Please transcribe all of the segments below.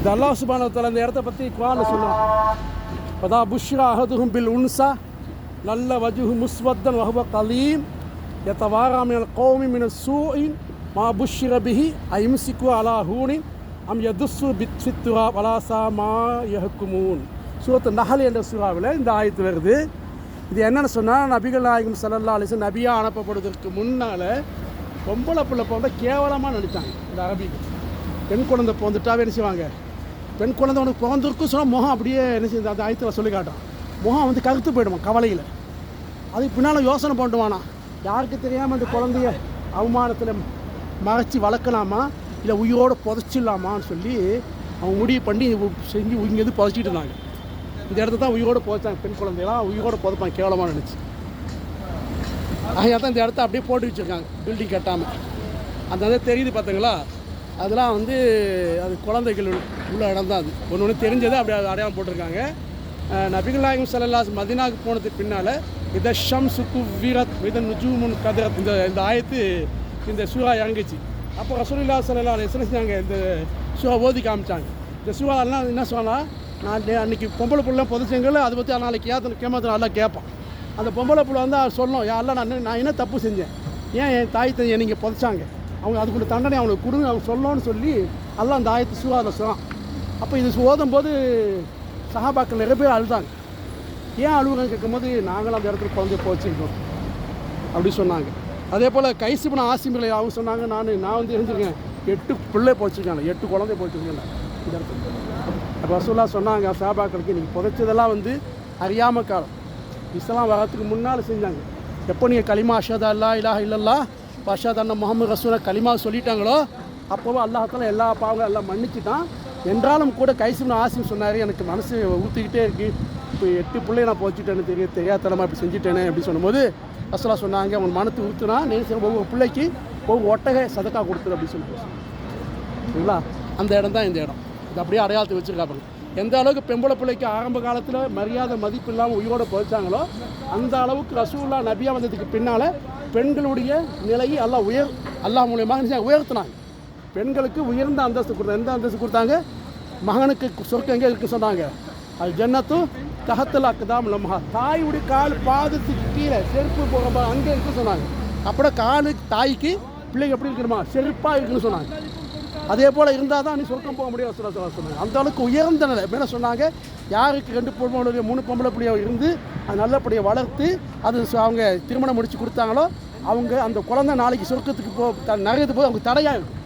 இந்த அல்லாஹ் சுபானத்தில் இந்த இடத்த பற்றி குரான் சொல்லுவான் பதா புஷ்ரா அஹதுஹும் பில் உன்சா நல்ல வஜுஹு முஸ்வத்தன் வஹுவ கலீம் யத்தவாராமின் கோமி மின சூயின் மா புஷ்ர பிஹி ஐம்சிக்கு அலா ஹூனின் அம் யதுஸ்ஸு பித் சித்துரா வலாசா மா யஹ்குமூன். சூரத்து நகல் என்ற சூறாவில் இந்த ஆயத்து வருது. இது என்னென்னு சொன்னால் நபிகள் நாயகம் சல்லல்லா அலிசன் நபியாக அனுப்பப்படுவதற்கு முன்னால் பொம்பளை பிள்ளை போன்ற கேவலமாக நினச்சாங்க இந்த அரபிக்கு பெண் குழந்தை பிறந்துட்டாவே என்ன செய்வாங்க? பெண் குழந்தை உனக்கு பிறந்திருக்கும் சொன்னால் முகம் அப்படியே என்ன செய்யுது? அந்த ஆயத்தில் சொல்லி காட்டும். முகம் வந்து கருத்து போயிடுமா கவலையில். அதுக்கு பின்னால் யோசனை பண்ணுவானா? யாருக்கு தெரியாமல் இந்த குழந்தைய அவமானத்தில் மறைச்சி வளர்க்கலாமா? இல்லை உயிரோடு புதைச்சிடலாமான்னு சொல்லி அவங்க முடிவு பண்ணி செஞ்சு இங்கேருந்து புதைச்சிட்டு இருந்தாங்க. இந்த இடத்த தான் உயிரோடு புதைச்சாங்க பெண் குழந்தையெல்லாம் உயிரோடு புதைப்பாங்க கேவலமாக நினச்சி. ஆகையாக தான் இந்த இடத்த அப்படியே போட்டு வச்சுருக்காங்க பில்டிங் கட்டாமல் அந்த தெரியுது பார்த்தீங்களா? அதெல்லாம் வந்து அது குழந்தைகள் உள்ள இடம் தான் அது. ஒன்று ஒன்று தெரிஞ்சது அப்படி அது அடையாளம் போட்டிருக்காங்க. நபிகள் நாயகம் சல்லல்லாஸ் மதினாவுக்கு போனதுக்கு பின்னால் இத ஷம் சுக்கு வீரத் வித நுஜூமுன் கதிரத். இந்த இந்த ஆயத்து இந்த சூறா இறங்குச்சு. அப்போ ரசூலில்லா சல்லா என்ன செஞ்சாங்க இந்த சூறா ஓதி காமிச்சாங்க. இந்த சூறாலாம் என்ன சொன்னால் நான் அன்றைக்கி அன்னைக்கு பொம்பளை புள்ள புதைச்சங்கள அதை பற்றி நாளைக்கு ஏற்ற கேமத்தில் நல்லா கேட்பான். அந்த பொம்பளை புள்ள வந்து அவர் சொல்லணும் யாரெல்லாம் நான் நான் என்ன தப்பு செஞ்சேன்? ஏன் என் தாய் தந்தையை நீங்கள் புதைச்சாங்க? அவங்க அதுக்குள்ள தண்டனை அவங்களுக்கு கொடுங்க அவங்க சொல்லணும்னு சொல்லி எல்லாம் அந்த ஆயத்து சூறாவில் அப்போ இது ஓதும் போது சஹாபாக்கள் நிறைய பேர் அழுதாங்க. ஏன் அழுகுறேன்னு கேட்கும்போது நாங்களும் அந்த இடத்துல குழந்தைய போச்சுருக்கோம் அப்படி சொன்னாங்க. அதே போல் கைசிபன ஆசிமில்லை அவங்க சொன்னாங்க நான் நான் வந்து இருந்திருக்கேன் எட்டு பிள்ளை போச்சுருக்காங்க எட்டு குழந்தை போச்சுருக்கேன் இந்த இடத்துல. அப்போ ரசூல்லா சொன்னாங்க சாபாக்களுக்கு நீங்கள் புதைச்சதெல்லாம் வந்து அறியாமல் காலம் இஸ்லாம் வரத்துக்கு முன்னால் செஞ்சாங்க. எப்போ நீங்கள் களிமா அஷதா இல்லா இல்லா இல்லல்லா பஷா அண்ணா முகமது ரசூலை களிமா சொல்லிட்டாங்களோ அப்போவோ அல்லாஹால எல்லா பாவங்களும் எல்லாம் மன்னிச்சுட்டான். என்றாலும் கூட கைசிபன ஆசிம் சொன்னார் எனக்கு மனசு ஊற்றிக்கிட்டே இருக்குது இப்போ எட்டு பிள்ளைய நான் போச்சுட்டேன்னு தெரிய தெரியாதனமாக இப்படி செஞ்சுட்டேனே அப்படின்னு சொல்லும்போது ரசூலா சொன்னாங்க உன் மனத்தை ஊற்றுனா நீ ஒவ்வொரு பிள்ளைக்கு ஒவ்வொரு ஒட்டகை சதக்கா கொடுத்துரு அப்படின்னு சொல்லிட்டு சரிங்களா? அந்த இடம் தான் இந்த இடம். இது அப்படியே அடையாளத்தை வச்சுருக்காப்பாங்க எந்த அளவுக்கு பெம்பளை பிள்ளைக்கு ஆரம்ப காலத்தில் மரியாதை மதிப்பு இல்லாமல் உயிரோடு போச்சாங்களோ அந்த அளவுக்கு ரசூல்லா நபியாக வந்ததுக்கு பின்னால் பெண்களுடைய நிலையை எல்லாம் உயர் அல்லாஹ் மூலியமாக உயர்த்தினாங்க. பெண்களுக்கு உயர்ந்த அந்தஸ்து கொடுத்தாங்க எந்த அந்தஸ்து கொடுத்தாங்க? மகனுக்கு சொர்க்கம் எங்கே இருக்கு சொன்னாங்க. அது ஜன்னத்து தகத்தில் அக்குதாம் லம்ஹா. தாயுடைய கால் பாதத்துக்கு கீழே செருப்பு போக அங்கே இருக்கு சொன்னாங்க. அப்புறம் காலு தாய்க்கு பிள்ளைங்க எப்படி இருக்கணுமா செருப்பாக இருக்குன்னு சொன்னாங்க. அதே போல் இருந்தால் தான் நீ சொர்க்கம் போக முடியும் சொல்ல சொல்ல சொன்னாங்க அந்த அளவுக்கு உயர்ந்த நிலை. மேலே சொன்னாங்க யாருக்கு ரெண்டு பொம்பளை மூணு பொம்பளை பிள்ளையோ இருந்து அது நல்லபடியாக வளர்த்து அது சு- அவங்க திருமணம் முடித்து கொடுத்தாங்களோ அவங்க அந்த குழந்தை நாளைக்கு சொர்க்கத்துக்கு போ த- நகரத்து போது அவங்க தடையாக இருக்கும்.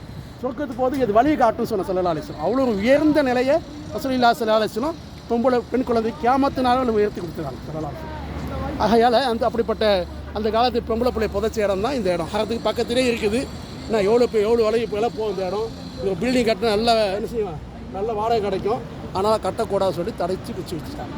சொர்க்கத்துக்கு போது இது வழி காட்டும் சொன்ன சல்லா அலிஸ்லாம் அவ்வளோ ஒரு உயர்ந்த நிலையை ரசூலில்லா சல்லா அலிஸ்லாம் பொம்பளை பெண் குழந்தை கேமத்தினாலும் உயர்த்தி கொடுத்துருக்காங்க சல்லா ஆகையால் அந்த அப்படிப்பட்ட அந்த காலத்து பொம்பளை பிள்ளை புதைச்ச இடம் தான் இந்த இடம். அதுக்கு பக்கத்திலே இருக்குது. என்ன எவ்வளோ இப்போ எவ்வளோ விலைக்கு இப்போ எல்லாம் போகும் இந்த இடம்? ஒரு பில்டிங் கட்டினா நல்ல என்ன செய்வேன் நல்ல வாடகை கிடைக்கும். ஆனால் கட்டக்கூடாதுன்னு சொல்லி தடைச்சி பிச்சு வச்சுட்டாங்க.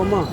ஆமாம்